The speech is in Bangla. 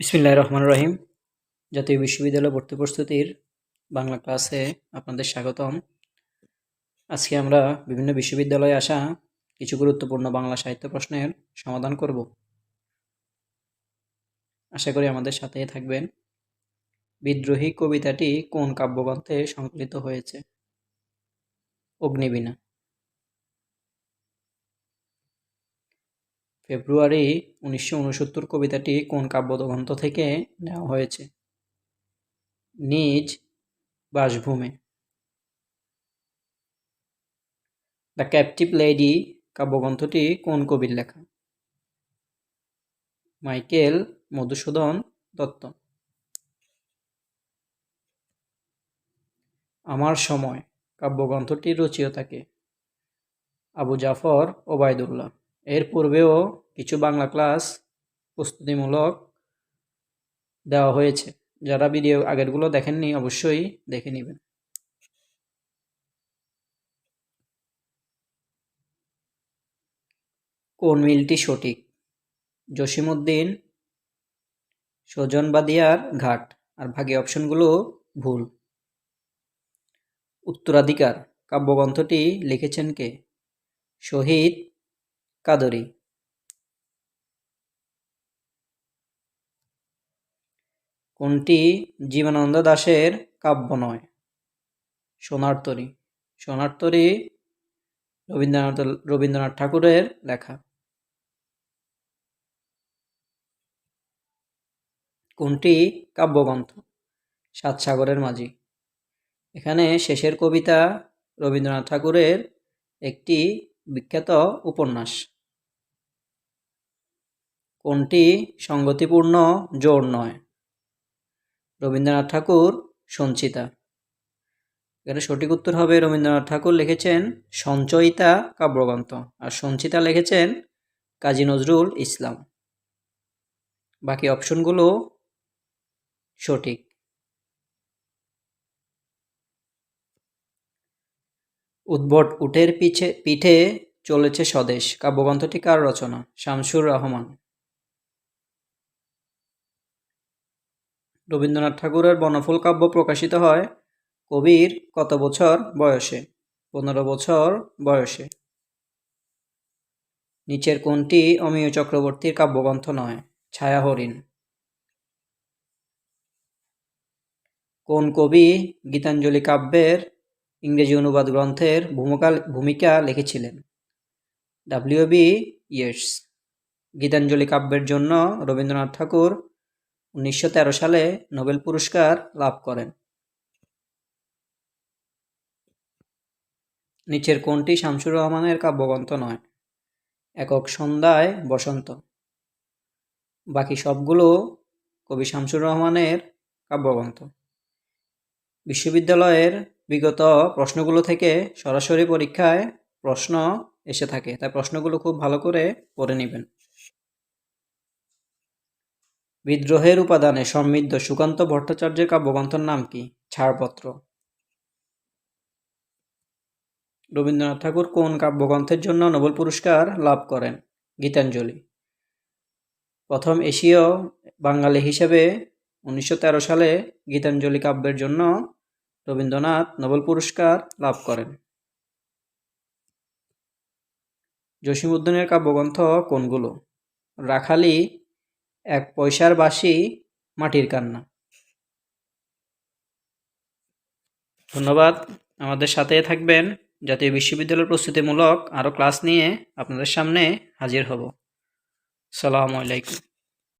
বিসমিল্লাহ রহমান রহিম। জাতীয় বিশ্ববিদ্যালয় ভর্তি প্রস্তুতির বাংলা ক্লাসে আপনাদের স্বাগতম। আজকে আমরা বিভিন্ন বিশ্ববিদ্যালয়ে আসা কিছু গুরুত্বপূর্ণ বাংলা সাহিত্য প্রশ্নের সমাধান করব। আশা করি আমাদের সাথেই থাকবেন। বিদ্রোহী কবিতাটি কোন কাব্যগ্রন্থে সংকলিত হয়েছে? অগ্নিবীণা। ফেব্রুয়ারি উনিশশো উনসত্তর কবিতাটি কোন কাব্যগ্রন্থ থেকে নেওয়া হয়েছে? নিজ বাসভূমে। দ্য ক্যাপটিভ লেডি কাব্যগ্রন্থটি কোন কবির লেখা? মাইকেল মধুসূদন দত্ত। আমার সময়। কাব্যগ্রন্থটির রচয়িতাকে আবু জাফর ওবায়দুল্লাহ। এর পূর্বেও কিছু বাংলা ক্লাস প্রস্তুতিমূলক দেওয়া হয়েছে। যারা ভিডিও আগেরগুলো দেখেননি, অবশ্যই দেখে নেবেন। কোন মিলটি সঠিক? জসিমউদ্দিন, সজনবাদিয়ার ঘাট। আর ভাগে অপশনগুলো ভুল। উত্তরাধিকার। কাব্যগ্রন্থটি লিখেছেন কে? শহীদ কাদরী। কোনটি জীবনানন্দ দাশের কাব্য নয়? সোনার তরী। সোনার তরী রবীন্দ্রনাথ রবীন্দ্রনাথ ঠাকুরের লেখা। কোনটি কাব্যগ্রন্থ? সাত সাগরের মাঝি। এখানে শেষের কবিতা রবীন্দ্রনাথ ঠাকুরের একটি বিখ্যাত উপন্যাস। কোনটি সঙ্গতিপূর্ণ, জোর নয়? রবীন্দ্রনাথ ঠাকুর, সঞ্চিতা। এখানে সঠিক উত্তর হবে রবীন্দ্রনাথ ঠাকুর লিখেছেন সঞ্চয়িতা কাব্যগ্রন্থ আর সঞ্চিতা লিখেছেন কাজী নজরুল ইসলাম। বাকি অপশনগুলো সঠিক। উদ্ভট উটের পিছে, পিঠে চলেছে স্বদেশ। কাব্যগ্রন্থটি কার রচনা? শামসুর রহমান। রবীন্দ্রনাথ ঠাকুরের বনফুল কাব্য প্রকাশিত হয় কবির কত বছর বয়সে? পনেরো বছর বয়সে। নিচের কোনটি অমিয় চক্রবর্তীর কাব্যগ্রন্থ নয় ছায়া হরিণ কোন কবি গীতাঞ্জলি কাব্যের ইংরেজি অনুবাদ গ্রন্থের ভূমিকা ভূমিকা লিখেছিলেন? ডাব্লিউ বি ইয়েটস গীতাঞ্জলি কাব্যের জন্য রবীন্দ্রনাথ ঠাকুর উনিশশো তেরো সালে নোবেল পুরস্কার লাভ করেন। নিচের কোনটি শামসুর রহমানের কাব্যগ্রন্থ নয়? একক সন্ধ্যায় বসন্ত। বাকি সবগুলো কবি শামসুর রহমানের কাব্যগ্রন্থ। বিশ্ববিদ্যালয়ের বিগত প্রশ্নগুলো থেকে সরাসরি পরীক্ষায় প্রশ্ন এসে থাকে, তাই প্রশ্নগুলো খুব ভালো করে পড়ে নেবেন। বিদ্রোহের উপাদানে সমৃদ্ধ সুকান্ত ভট্টাচার্যের কাব্যগ্রন্থের নাম কি? ছাড়পত্র। রবীন্দ্রনাথ ঠাকুর কোন কাব্যগ্রন্থের জন্য নোবেল পুরস্কার লাভ করেন? গীতাঞ্জলি। প্রথম এশীয় বাঙালি হিসেবে উনিশশো তেরো সালে গীতাঞ্জলি কাব্যের জন্য রবীন্দ্রনাথ নোবেল পুরস্কার লাভ করেন। জসীমউদ্দিনের কাব্যগ্রন্থ কোনগুলো? রাখালি এক পয়সার বাসি মাটির কান্না। ধন্যবাদ। আমাদের সাথে থাকবেন জাতীয় বিশ্ববিদ্যালয়ের প্রস্তুতিমূলক আরও ক্লাস নিয়ে আপনাদের সামনে হাজির হব। সালামু আলাইকুম।